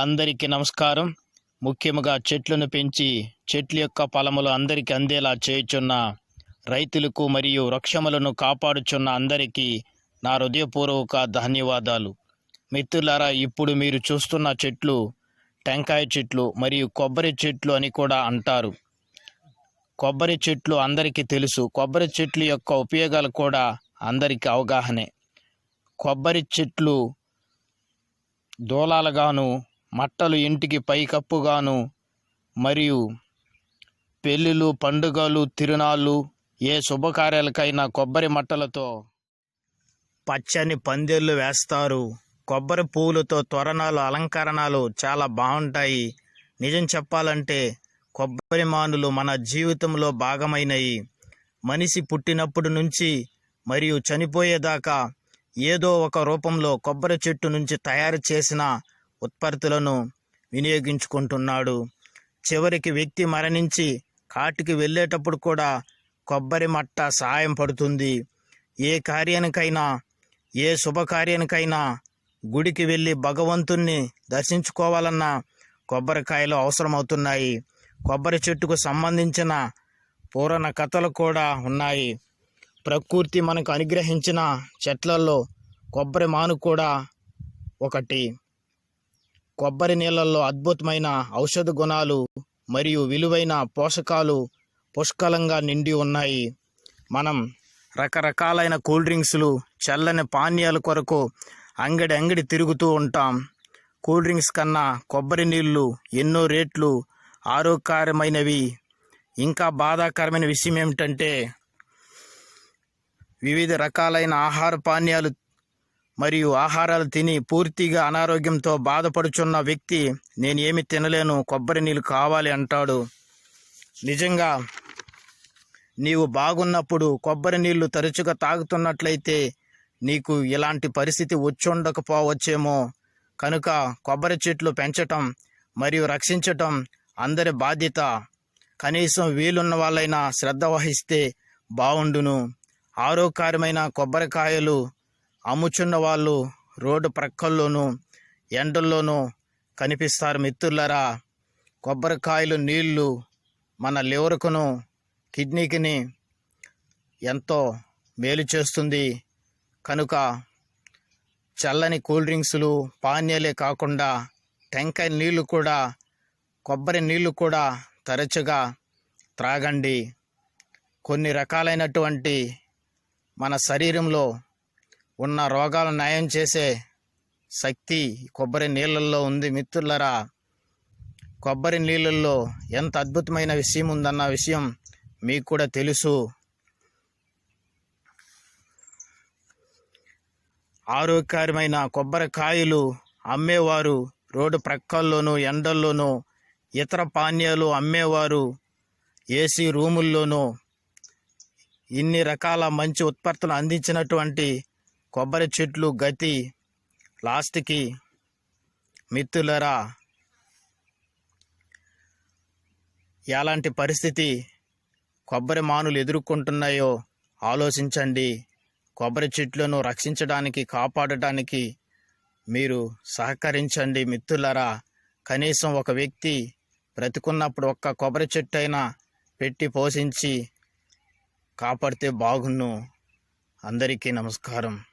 అందరికీ నమస్కారం. ముఖ్యముగా చెట్లను పెంచి చెట్ల యొక్క ఫలములు అందరికీ అందేలా చేయుచున్న రైతులకు మరియు వృక్షములను కాపాడుచున్న అందరికీ నా హృదయపూర్వక ధన్యవాదాలు. మిత్రులారా ఇప్పుడు మీరు చూస్తున్న చెట్లు టెంకాయ చెట్లు మరియు కొబ్బరి చెట్లు అని కూడా అంటారు. కొబ్బరి చెట్లు అందరికీ తెలుసు. కొబ్బరి చెట్లు యొక్క ఉపయోగాలు కూడా అందరికీ అవగాహనే. కొబ్బరి చెట్లు దూలాలుగాను మట్టలు ఇంటికి పైకప్పుగాను మరియు పెళ్ళిళ్ళు పండుగలు తిరునాళ్ళు ఏ శుభకార్యాలకైనా కొబ్బరి మట్టలతో పచ్చని పందిర్లు వేస్తారు. కొబ్బరి పువ్వులతో తోరణాలు అలంకరణలు చాలా బాగుంటాయి. నిజం చెప్పాలంటే కొబ్బరి మానులు మన జీవితంలో భాగమైనవి మనిషి పుట్టినప్పుడు నుంచి మరియు చనిపోయేదాకా ఏదో ఒక రూపంలో కొబ్బరి చెట్టు నుంచి తయారు చేసిన ఉత్పత్తులను వినియోగించుకుంటున్నాడు. చివరికి వ్యక్తి మరణించి కాటికి వెళ్ళేటప్పుడు కూడా కొబ్బరి మట్ట సహాయం పడుతుంది. ఏ కార్యానికైనా ఏ శుభకార్యానికైనా గుడికి వెళ్ళి భగవంతుణ్ణి దర్శించుకోవాలన్నా కొబ్బరికాయలు అవసరమవుతున్నాయి. కొబ్బరి చెట్టుకు సంబంధించిన పురాణ కథలు కూడా ఉన్నాయి. ప్రకృతి మనకు అనుగ్రహించిన చెట్లలో కొబ్బరి మాను కూడా ఒకటి. కొబ్బరి నీళ్ళల్లో అద్భుతమైన ఔషధ గుణాలు మరియు విలువైన పోషకాలు పుష్కలంగా నిండి ఉన్నాయి. మనం రకరకాలైన కూల్ డ్రింక్స్లు చల్లని పానీయాల కొరకు అంగడి అంగడి తిరుగుతూ ఉంటాం. కూల్ డ్రింక్స్ కన్నా కొబ్బరి నీళ్ళు ఎన్నో రేట్లు ఆరోగ్యకరమైనవి. ఇంకా బాధాకరమైన విషయం ఏమిటంటే వివిధ రకాలైన ఆహార పానీయాలు మరియు ఆహారాలు తిని పూర్తిగా అనారోగ్యంతో బాధపడుచున్న వ్యక్తి నేను ఏమి తినలేను కొబ్బరి నీళ్ళు కావాలి అంటాడు. నిజంగా నీవు బాగున్నప్పుడు కొబ్బరి నీళ్ళు తరచుగా తాగుతున్నట్లయితే నీకు ఇలాంటి పరిస్థితి వచ్చుండకపోవచ్చేమో. కనుక కొబ్బరి చెట్లు పెంచటం మరియు రక్షించటం అందరి బాధ్యత. కనీసం వీలున్న వాళ్ళైనా శ్రద్ధ వహిస్తే బాగుండును ఆరోగ్యకరమైన కొబ్బరికాయలు అమ్ముచున్న వాళ్ళు రోడ్డు ప్రక్కల్లోనూ ఎండల్లోనూ కనిపిస్తారు మిత్రులరా. కొబ్బరికాయలు నీళ్ళు మన లివర్కును కిడ్నీకిని ఎంతో మేలు చేస్తుంది. కనుక చల్లని కూల్ డ్రింక్స్లు పానీయాలే కాకుండా టెంకాయ నీళ్ళు కూడా కొబ్బరి నీళ్ళు కూడా తరచుగా త్రాగండి. కొన్ని రకాలైనటువంటి మన శరీరంలో ఉన్న రోగాలను నయం చేసే శక్తి కొబ్బరి నీళ్ళల్లో ఉంది. మిత్రులరా కొబ్బరి నీళ్ళల్లో ఎంత అద్భుతమైన విషయం ఉందన్న విషయం మీకు కూడా తెలుసు. ఆరోగ్యకరమైన కొబ్బరికాయలు అమ్మేవారు రోడ్డు ప్రక్కల్లోనూ ఎండల్లోనూ ఇతర పానీయాలు అమ్మేవారు ఏసీ రూముల్లోనూ. ఇన్ని రకాల మంచి ఉత్పత్తులు అందించినటువంటి కొబ్బరి చెట్లు గతి లాస్ట్కి మిత్రులరా ఎలాంటి పరిస్థితి కొబ్బరి మానులు ఎదుర్కొంటున్నాయో ఆలోచించండి. కొబ్బరి చెట్లను రక్షించడానికి కాపాడటానికి మీరు సహకరించండి మిత్రులరా. కనీసం ఒక వ్యక్తి బ్రతికున్నప్పుడు ఒక్క కొబ్బరి చెట్టు అయినా పెట్టి పోషించి కాపాడితే బాగున్ను. అందరికీ నమస్కారం.